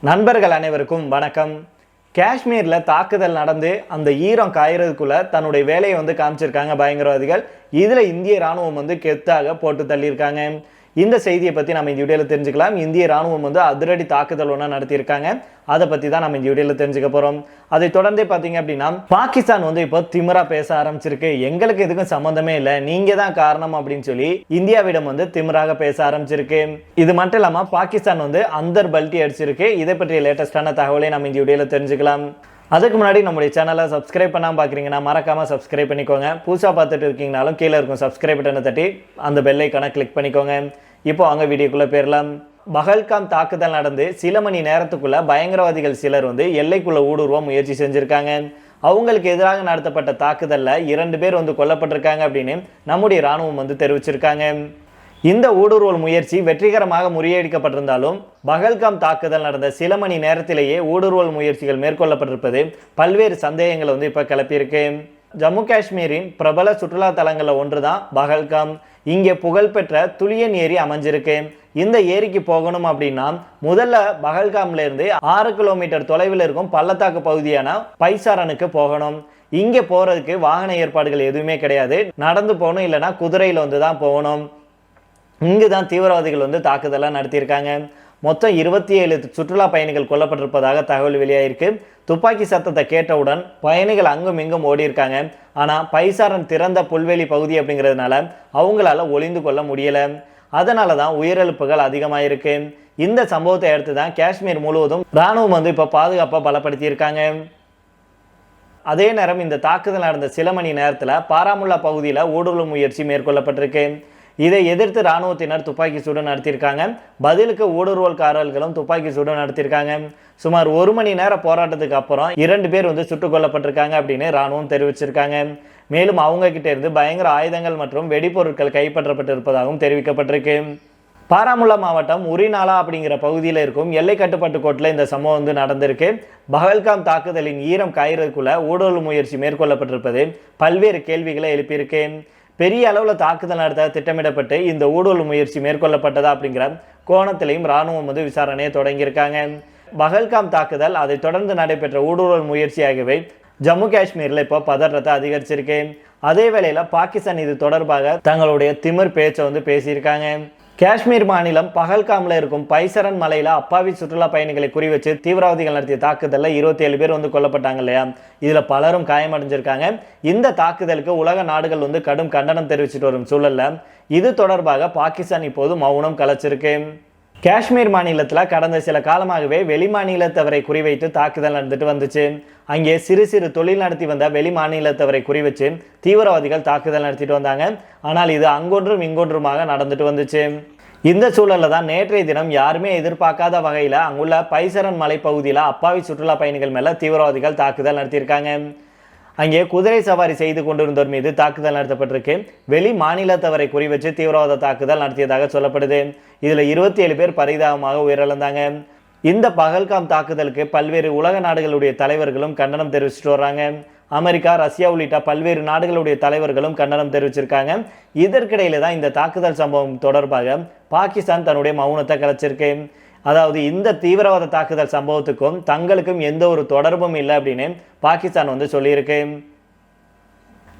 நண்பர்கள் அனைவருக்கும் வணக்கம். காஷ்மீரில் தாக்குதல் நடந்து அந்த ஈரம் காயறதுக்குள்ளே தன்னுடைய வேலையை வந்து காமிச்சிருக்காங்க பயங்கரவாதிகள். இதில் இந்திய ராணுவம் வந்து கெத்தாக போட்டு தள்ளியிருக்காங்க. இந்த செய்தியை பற்றி நம்ம இந்த வீடியோவில் தெரிஞ்சுக்கலாம். இந்திய ராணுவம் வந்து அதிரடி தாக்குதல் ஒன்று நடத்தியிருக்காங்க. அதை பற்றி தான் நம்ம இந்த வீடியோவில் தெரிஞ்சுக்க போகிறோம் அதை தொடர்ந்தே பார்த்தீங்க அப்படின்னா பாகிஸ்தான் வந்து இப்போ திமிரா பேச ஆரம்பிச்சிருக்கு. எங்களுக்கு எதுக்கும் சம்மந்தமே இல்லை. நீங்கள் தான் காரணம் அப்படின்னு சொல்லி இந்தியாவிடம் வந்து திமிராக பேச ஆரம்பிச்சிருக்கு. இது மட்டும் இல்லாமல் பாகிஸ்தான் வந்து அந்தர் பல்ட்டி அடிச்சிருக்கு. இதை பற்றிய லேட்டஸ்டான தகவலை நம்ம இந்த வீடியோவில் தெரிஞ்சுக்கலாம். அதுக்கு முன்னாடி நம்முடைய சேனலை சப்ஸ்கிரைப் பண்ணாமல் பார்க்குறீங்கன்னா மறக்காமல் சப்ஸ்கிரைப் பண்ணிக்கோங்க. புதுசாக பார்த்துட்டு இருக்கீங்கனாலும் கீழே இருக்கும் சப்ஸ்கிரைப் பட்டனை தட்டி அந்த பெல்லைக்கான கிளிக் பண்ணிக்கோங்க. இப்போ அங்கே வீடியோக்குள்ளே போயிடலாம் பகல்காம் தாக்குதல் நடந்து சில மணி நேரத்துக்குள்ள பயங்கரவாதிகள் சிலர் வந்து எல்லைக்குள்ள ஊடுருவ முயற்சி செஞ்சுருக்காங்க. அவங்களுக்கு எதிராக நடத்தப்பட்ட தாக்குதலில் இரண்டு பேர் வந்து கொல்லப்பட்டிருக்காங்க அப்படின்னு நம்முடைய ராணுவம் வந்து தெரிவிச்சிருக்காங்க. இந்த ஊடுருவல் முயற்சி வெற்றிகரமாக முறியடிக்கப்பட்டிருந்தாலும் பகல்காம் தாக்குதல் நடந்த சில மணி நேரத்திலேயே ஊடுருவல் முயற்சிகள் மேற்கொள்ளப்பட்டிருப்பது பல்வேறு சந்தேகங்களை வந்து இப்போ கிளப்பியிருக்கு. ஜம்மு காஷ்மீரின் பிரபல சுற்றுலா தலங்களில் ஒன்று தான் பகல்காம். இங்கே புகழ்பெற்ற துளியன் ஏரி அமைஞ்சிருக்கு. இந்த ஏரிக்கு போகணும் அப்படின்னா முதல்ல பகல்காம்ல இருந்து ஆறு கிலோமீட்டர் தொலைவில் இருக்கும் பள்ளத்தாக்கு பகுதியான பைசாரனுக்கு போகணும். இங்கே போகிறதுக்கு வாகன ஏற்பாடுகள் எதுவுமே கிடையாது. நடந்து போகணும் இல்லைன்னா குதிரையில் வந்து தான் போகணும். இங்கு தான் தீவிரவாதிகள் வந்து தாக்குதலாக நடத்தியிருக்காங்க. மொத்தம் இருபத்தி ஏழு சுற்றுலா பயணிகள் கொல்லப்பட்டிருப்பதாக தகவல் வெளியாயிருக்கு. துப்பாக்கி சத்தத்தை கேட்டவுடன் பயணிகள் அங்கும் இங்கும் ஓடி இருக்காங்க ஆனால் பைசாரன் திறந்த புல்வெளி பகுதி அப்படிங்கிறதுனால அவங்களால ஒளிந்து கொள்ள முடியலை. அதனால தான் உயிரிழப்புகள் அதிகமாயிருக்கு. இந்த சம்பவத்தை அடுத்து தான் காஷ்மீர் முழுவதும் ராணுவம் வந்து இப்போ பாதுகாப்பை பலப்படுத்தியிருக்காங்க. அதே நேரம் இந்த தாக்குதல் நடந்த சில மணி நேரத்தில் பாராமுல்லா பகுதியில் ஊடுருவல் முயற்சி மேற்கொள்ளப்பட்டிருக்கு. இதை எதிர்த்து ராணுவத்தினர் துப்பாக்கி சூடு நடத்தியிருக்காங்க. பதிலுக்கு ஊடுருவல்காரர்களும் துப்பாக்கி சூடு நடத்தியிருக்காங்க. சுமார் ஒரு மணி நேர போராட்டத்துக்கு அப்புறம் இரண்டு பேர் வந்து சுட்டுக் கொல்லப்பட்டிருக்காங்க அப்படின்னு ராணுவம் தெரிவிச்சிருக்காங்க. மேலும் அவங்க கிட்ட இருந்து பயங்கர ஆயுதங்கள் மற்றும் வெடிபொருட்கள் கைப்பற்றப்பட்டிருப்பதாகவும் தெரிவிக்கப்பட்டிருக்கு. பாராமுல்லா மாவட்டம் உரிநாளா அப்படிங்கிற பகுதியில் இருக்கும் எல்லை கட்டுப்பாட்டு கோட்டில் இந்த சம்பவம் வந்து நடந்திருக்கு. பகல்காம் தாக்குதலின் ஈரம் காயறதுக்குள்ள ஊடுருவல் முயற்சி மேற்கொள்ளப்பட்டிருப்பது பல்வேறு கேள்விகளை எழுப்பியிருக்கு. பெரிய அளவில் தாக்குதல் நடத்த திட்டமிடப்பட்டு இந்த ஊடுருவல் முயற்சி மேற்கொள்ளப்பட்டதா அப்படிங்கிற கோணத்திலையும் ராணுவம் வந்து விசாரணையை தொடங்கியிருக்காங்க. பகல்காம் தாக்குதல் அதை தொடர்ந்து நடைபெற்ற ஊடுருவல் முயற்சி ஆகியவை ஜம்மு காஷ்மீரில் இப்போ பதற்றத்தை அதிகரிச்சிருக்கு. அதே வேளையில் பாகிஸ்தான் இது தொடர்பாக தங்களுடைய திமிர் பேச்சை வந்து பேசியிருக்காங்க. காஷ்மீர் மாநிலம் பகல்காமில் இருக்கும் பைசரன் மலையில் அப்பாவி சுற்றுலா பயணிகளை குறிவச்சு தீவிரவாதிகள் நடத்திய தாக்குதலில் இருபத்தி ஏழு பேர் வந்து கொல்லப்பட்டாங்க இல்லையா? இதில் பலரும் காயமடைஞ்சிருக்காங்க. இந்த தாக்குதலுக்கு உலக நாடுகள் வந்து கடும் கண்டனம் தெரிவிச்சிட்டு வரும் சூழல்ல. இது தொடர்பாக பாகிஸ்தான் இப்போது மௌனம் கலைச்சிருக்கு. காஷ்மீர் மாநிலத்தில் கடந்த சில காலமாகவே வெளி மாநிலத்தவரை குறிவைத்து தாக்குதல் நடந்துட்டு வந்துச்சு. அங்கே சிறு சிறு தொழில் நடத்தி வந்த வெளி மாநிலத்தவரை குறிவச்சு தீவிரவாதிகள் தாக்குதல் நடத்திட்டு வந்தாங்க. ஆனால் இது அங்கொன்றும் இங்கொன்றுமாக நடந்துட்டு வந்துச்சு. இந்த சூழலில் தான் நேற்றைய தினம் யாருமே எதிர்பார்க்காத வகையில் அங்குள்ள பைசரன் மலை பகுதியில் அப்பாவி சுற்றுலா பயணிகள் மேலே தீவிரவாதிகள் தாக்குதல் நடத்தியிருக்காங்க. அங்கே குதிரை சவாரி செய்து கொண்டிருந்தோர் மீது தாக்குதல் நடத்தப்பட்டிருக்கு. வெளி மாநிலத்தவரை குறிவச்சு தீவிரவாத தாக்குதல் நடத்தியதாக சொல்லப்படுது. இதில் இருபத்தி ஏழு பேர் பரிதாபமாக உயிரிழந்தாங்க. இந்த பகல்காம் தாக்குதலுக்கு பல்வேறு உலக நாடுகளுடைய தலைவர்களும் கண்டனம் தெரிவிச்சுட்டு வர்றாங்க. அமெரிக்கா ரஷ்யா உள்ளிட்ட பல்வேறு நாடுகளுடைய தலைவர்களும் கண்டனம் தெரிவிச்சிருக்காங்க. இதற்கிடையில தான் இந்த தாக்குதல் சம்பவம் தொடர்பாக பாகிஸ்தான் தன்னுடைய மௌனத்தை கலைச்சிருக்கு. அதாவது இந்த தீவிரவாத தாக்குதல் சம்பவத்துக்கும் தங்களுக்கும் எந்த ஒரு தொடர்பும் இல்லை அப்படின்னு பாகிஸ்தான் வந்து சொல்லியிருக்கு.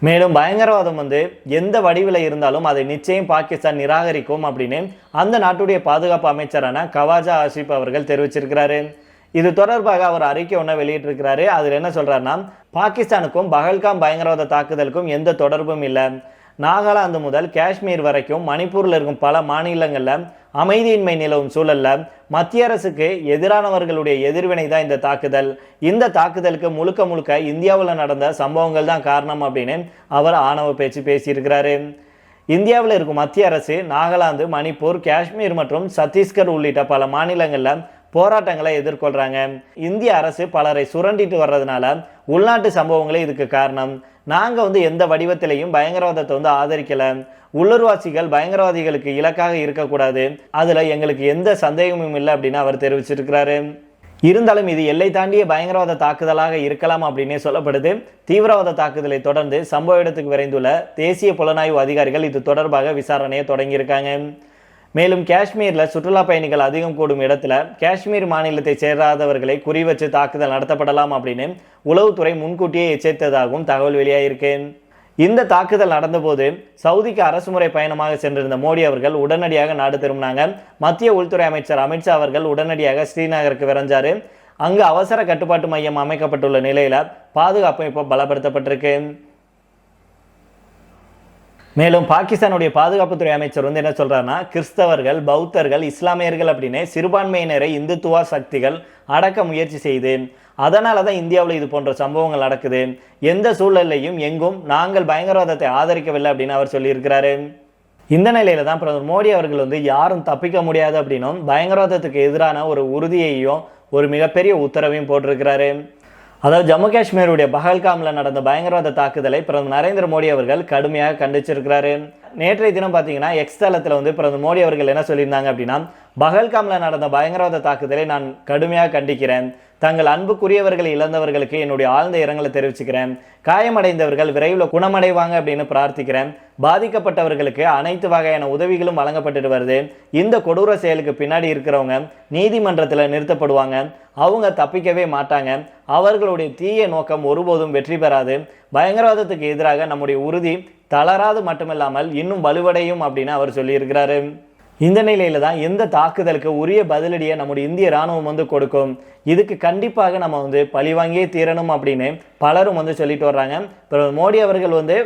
மேலும் பயங்கரவாதம் வந்து எந்த வடிவில் இருந்தாலும் அதை நிச்சயம் பாகிஸ்தான் நிராகரிக்கும் அப்படின்னு அந்த நாட்டுடைய பாதுகாப்பு அமைச்சரான கவாஜா ஆசிப் அவர்கள் தெரிவிச்சிருக்கிறாரு. இது தொடர்பாக அவர் அறிக்கை ஒன்று வெளியிட்டிருக்கிறாரு. அதில் என்ன சொல்கிறாருன்னா பாகிஸ்தானுக்கும் பகல்காம் பயங்கரவாத தாக்குதலுக்கும் எந்த தொடர்பும் இல்லை. நாகாலாந்து முதல் காஷ்மீர் வரைக்கும் மணிப்பூரில் இருக்கும் பல மாநிலங்களில் அமைதியின்மை நிலவும் சூழல்ல மத்திய அரசுக்கு எதிரானவர்களுடைய எதிர்வினை தான் இந்த தாக்குதல். இந்த தாக்குதலுக்கு முழுக்க முழுக்க இந்தியாவில் நடந்த சம்பவங்கள் தான் காரணம் அப்படின்னு அவர் ஆணவ பேச்சு பேசியிருக்கிறாரு. இந்தியாவில் இருக்கும் மத்திய அரசு நாகாலாந்து மணிப்பூர் காஷ்மீர் மற்றும் சத்தீஸ்கர் உள்ளிட்ட பல மாநிலங்களில் போராட்டங்களை எதிர்கொள்கிறாங்க இந்திய அரசு பலரை சுரண்டிட்டு வர்றதுனால உள்நாட்டு சம்பவங்களே இதுக்கு காரணம். நாங்கள் வந்து எந்த வடிவத்திலையும் பயங்கரவாதத்தை வந்து ஆதரிக்கலை. உள்ளூர்வாசிகள் பயங்கரவாதிகளுக்கு இலக்காக இருக்கக்கூடாது. அதில் எங்களுக்கு எந்த சந்தேகமும் இல்லை அப்படின்னு அவர் தெரிவிச்சிருக்கிறாரு. இருந்தாலும் இது எல்லை தாண்டிய பயங்கரவாத தாக்குதலாக இருக்கலாம் அப்படின்னே சொல்லப்படுது. தீவிரவாத தாக்குதலை தொடர்ந்து சம்பவ இடத்துக்கு விரைந்துள்ள தேசிய புலனாய்வு அதிகாரிகள் இது தொடர்பாக விசாரணையை தொடங்கியிருக்காங்க. மேலும் காஷ்மீரில் சுற்றுலா பயணிகள் அதிகம் கூடும் இடத்துல காஷ்மீர் மாநிலத்தை சேராதவர்களை குறிவச்சு தாக்குதல் நடத்தப்படலாம் அப்படின்னு உளவுத்துறை முன்கூட்டியே எச்சரித்ததாகவும் தகவல் வெளியாகிருக்கு இந்த தாக்குதல் நடந்தபோது சவுதிக்கு அரசுமுறை பயணமாக சென்றிருந்த மோடி அவர்கள் உடனடியாக நாடு திரும்பினாங்க. மத்திய உள்துறை அமைச்சர் அமித்ஷா அவர்கள் உடனடியாக ஸ்ரீநகருக்கு விரைஞ்சாரு. அங்கு அவசர கட்டுப்பாட்டு மையம் அமைக்கப்பட்டுள்ள நிலையில் பாதுகாப்பு இப்போ பலப்படுத்தப்பட்டிருக்கு. மேலும் பாகிஸ்தானுடைய பாதுகாப்புத்துறை அமைச்சர் வந்து என்ன சொல்கிறாருன்னா கிறிஸ்தவர்கள் பௌத்தர்கள் இஸ்லாமியர்கள் அப்படின்னு சிறுபான்மையினரை இந்துத்துவா சக்திகள் அடக்க முயற்சி செய்து அதனால தான் இந்தியாவில் இது போன்ற சம்பவங்கள் நடக்குது. எந்த சூழல்லையும் எங்கும் நாங்கள் பயங்கரவாதத்தை ஆதரிக்கவில்லை அப்படின்னு அவர் சொல்லியிருக்கிறாரு. இந்த நிலையில தான் பிரதமர் மோடி அவர்கள் வந்து யாரும் தப்பிக்க முடியாது அப்படின்னும் பயங்கரவாதத்துக்கு எதிரான ஒரு உறுதியையும் ஒரு மிகப்பெரிய உத்தரவையும் போட்டிருக்கிறாரு. அதாவது ஜம்மு காஷ்மீருடைய பஹல்காமில் நடந்த பயங்கரவாத தாக்குதலை பிரதமர் நரேந்திர மோடி அவர்கள் கடுமையாக கண்டிச்சிருக்கிறாரு. நேற்றைய தினம் பார்த்தீங்கன்னா எக்ஸ் தளத்தில் வந்து பிரதமர் மோடி அவர்கள் என்ன சொல்லியிருந்தாங்க அப்படின்னா பகல்காமில் நடந்த பயங்கரவாத தாக்குதலை நான் கடுமையாக கண்டிக்கிறேன். தங்கள் அன்புக்குரியவர்களை இழந்தவர்களுக்கு என்னுடைய ஆழ்ந்த இரங்கலை தெரிவிச்சுக்கிறேன். காயமடைந்தவர்கள் விரைவில் குணமடைவாங்க அப்படின்னு பிரார்த்திக்கிறேன். பாதிக்கப்பட்டவர்களுக்கு அனைத்து வகையான உதவிகளும் வழங்கப்பட்டுட்டு வருது. இந்த கொடூர செயலுக்கு பின்னாடி இருக்கிறவங்க நீதிமன்றத்தில் நிறுத்தப்படுவாங்க. அவங்க தப்பிக்கவே மாட்டாங்க. அவர்களுடைய தீய நோக்கம் ஒருபோதும் வெற்றி பெறாது. பயங்கரவாதத்துக்கு எதிராக நம்முடைய உறுதி தளராது மட்டுமில்லாமல் இன்னும் வலுவடையும் அப்படின்னு அவர் சொல்லியிருக்கிறாரு. இந்த நிலையில தான் எந்த தாக்குதலுக்கு உரிய பதிலடியை நம்முடைய இந்திய ராணுவம் வந்து கொடுக்கும்? இதுக்கு கண்டிப்பாக நம்ம வந்து பழிவாங்கியே தீரணும் அப்படின்னு பலரும் வந்து சொல்லிட்டு வர்றாங்க. பிரதமர் மோடி அவர்கள் வந்து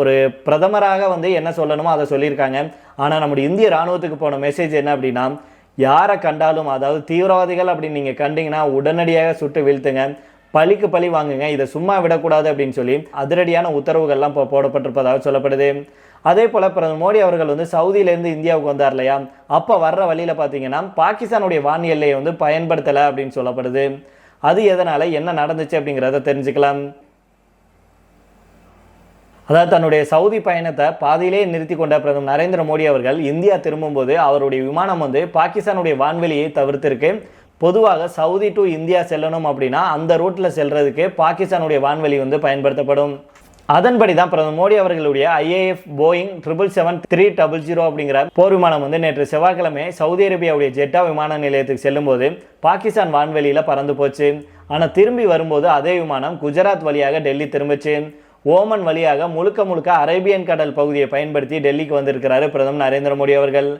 ஒரு பிரதமராக வந்து என்ன சொல்லணுமோ அதை சொல்லியிருக்காங்க. ஆனால் நம்முடைய இந்திய ராணுவத்துக்கு போன மெசேஜ் என்ன அப்படின்னா யாரை கண்டாலும் அதாவது தீவிரவாதிகள் அப்படின்னு நீங்கள் கண்டிங்கன்னா உடனடியாக சுட்டு வீழ்த்துங்க. பழிக்கு பழி வாங்குங்க. இதை சும்மா விடக்கூடாது அப்படின்னு சொல்லி அதிரடியான உத்தரவுகள்லாம் இப்போ போடப்பட்டிருப்பதாக சொல்லப்படுது. அதே போல் பிரதமர் மோடி அவர்கள் வந்து சவுதியிலேருந்து இந்தியாவுக்கு வந்தார் இல்லையா? அப்போ வர்ற வழியில் பார்த்தீங்கன்னா பாகிஸ்தானுடைய வான் எல்லையை வந்து பயன்படுத்தலை அப்படின்னு சொல்லப்படுது. அது எதனால் என்ன நடந்துச்சு அப்படிங்கிறத தெரிஞ்சுக்கலாம். அதாவது தன்னுடைய சவுதி பயணத்தை பாதியிலே நிறுத்தி கொண்ட பிரதமர் நரேந்திர மோடி அவர்கள் இந்தியா திரும்பும்போது அவருடைய விமானம் வந்து பாகிஸ்தானுடைய வான்வெளியை தவிர்த்திருக்கு. பொதுவாக சவுதி டு இந்தியா செல்லணும் அப்படின்னா அந்த ரூட்டில் செல்றதுக்கு பாகிஸ்தானுடைய வான்வெளி வந்து பயன்படுத்தப்படும். அதன்படி தான் பிரதமர் மோடி அவர்களுடைய IAF Boeing triple seven three double zero அப்படிங்கிற போர் விமானம் வந்து நேற்று செவ்வாய்க்கிழமை சவுதி அரேபியாவுடைய ஜெட்டா விமான நிலையத்துக்கு செல்லும்போது பாகிஸ்தான் வான்வெளியில் பறந்து போச்சு. ஆனால் திரும்பி வரும்போது அதே விமானம் குஜராத் வழியாக டெல்லி திரும்பிச்சு. ஓமன் வழியாக முழுக்க முழுக்க அரேபியன் கடல் பகுதியை பயன்படுத்தி டெல்லிக்கு வந்திருக்கிறாரு பிரதமர் நரேந்திர மோடி அவர்கள்.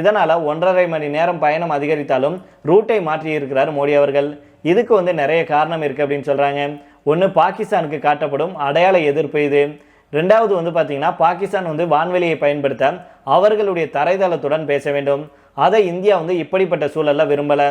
இதனால் ஒன்றரை மணி நேரம் பயணம் அதிகரித்தாலும் ரூட்டை மாற்றியிருக்கிறார் மோடி அவர்கள். இதுக்கு வந்து நிறைய காரணம் இருக்குது அப்படின்னு சொல்கிறாங்க ஒன்று பாகிஸ்தானுக்கு காட்டப்படும் அடையாள எதிர்ப்பு இது. ரெண்டாவது வந்து பார்த்திங்கன்னா பாகிஸ்தான் வந்து வான்வெளியை பயன்படுத்த அவர்களுடைய தரைதளத்துடன் பேச வேண்டும். அதை இந்தியா வந்து இப்படிப்பட்ட சூழலில் விரும்பலை.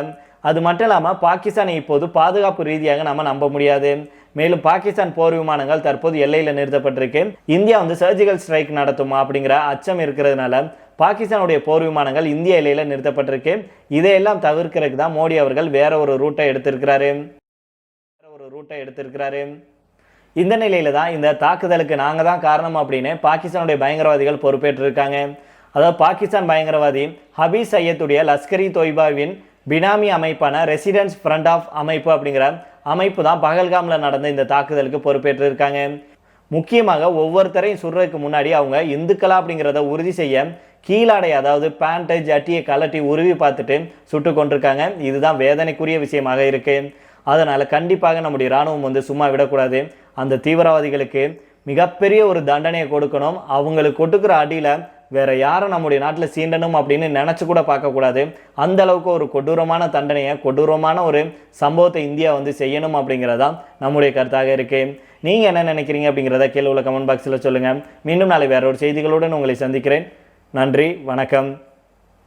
அது மட்டும் இல்லாமல் பாகிஸ்தானை இப்போது பாதுகாப்பு ரீதியாக நம்ம நம்ப முடியாது. மேலும் பாகிஸ்தான் போர் விமானங்கள் தற்போது எல்லையில் நிறுத்தப்பட்டிருக்கு. இந்தியா வந்து சர்ஜிக்கல் ஸ்ட்ரைக் நடத்துமா அப்படிங்கிற அச்சம் இருக்கிறதுனால பாகிஸ்தானுடைய போர் விமானங்கள் இந்திய எல்லையில் நிறுத்தப்பட்டிருக்கு. இதையெல்லாம் தவிர்க்கிறதுக்கு தான் மோடி அவர்கள் வேற ஒரு ரூட்டை எடுத்திருக்கிறாரு. ரூட்டை எடுத்திருக்கிறாரு. இந்த நிலையில தான் இந்த தாக்குதலுக்கு நாங்கள் தான் காரணம் அப்படின்னு பாகிஸ்தானுடைய பயங்கரவாதிகள் பொறுப்பேற்றிருக்காங்க. அதாவது பாகிஸ்தான் பயங்கரவாதி ஹபீஸ் சையத்துடைய லஷ்கரி தொய்பாவின் பினாமி அமைப்பான ரெசிடென்ஸ் ஃப்ரண்ட் ஆஃப் அமைப்பு அப்படிங்கிற அமைப்பு தான் பகல்காமில் நடந்த இந்த தாக்குதலுக்கு பொறுப்பேற்றிருக்காங்க. முக்கியமாக ஒவ்வொருத்தரையும் சுடுறதுக்கு முன்னாடி அவங்க இந்துக்களா அப்படிங்கிறத உறுதி செய்ய கீழாடை அதாவது பேண்ட்டை ஜட்டியை கலட்டி உருவி பார்த்துட்டு சுட்டு கொண்டிருக்காங்க. இதுதான் வேதனைக்குரிய விஷயமாக இருக்குது அதனால் கண்டிப்பாக நம்முடைய இராணுவம் வந்து சும்மா விடக்கூடாது. அந்த தீவிரவாதிகளுக்கு மிகப்பெரிய ஒரு தண்டனையை கொடுக்கணும். அவங்களுக்கு கொடுக்குற அடியில் வேறு யாரும் நம்முடைய நாட்டில் சீண்டணும் அப்படின்னு நினச்சி கூட பார்க்கக்கூடாது. அந்த அளவுக்கு ஒரு கொடூரமான தண்டனையை கொடூரமான ஒரு சம்பவத்தை இந்தியா வந்து செய்யணும் அப்படிங்கிறதா நம்முடைய கருத்தாக இருக்கு. நீங்கள் என்ன நினைக்கிறீங்க அப்படிங்கிறத கீழே உள்ள கமெண்ட் பாக்ஸில் சொல்லுங்கள் மீண்டும் நாளை வேற ஒரு செய்திகளுடன் உங்களை சந்திக்கிறேன். நன்றி வணக்கம்.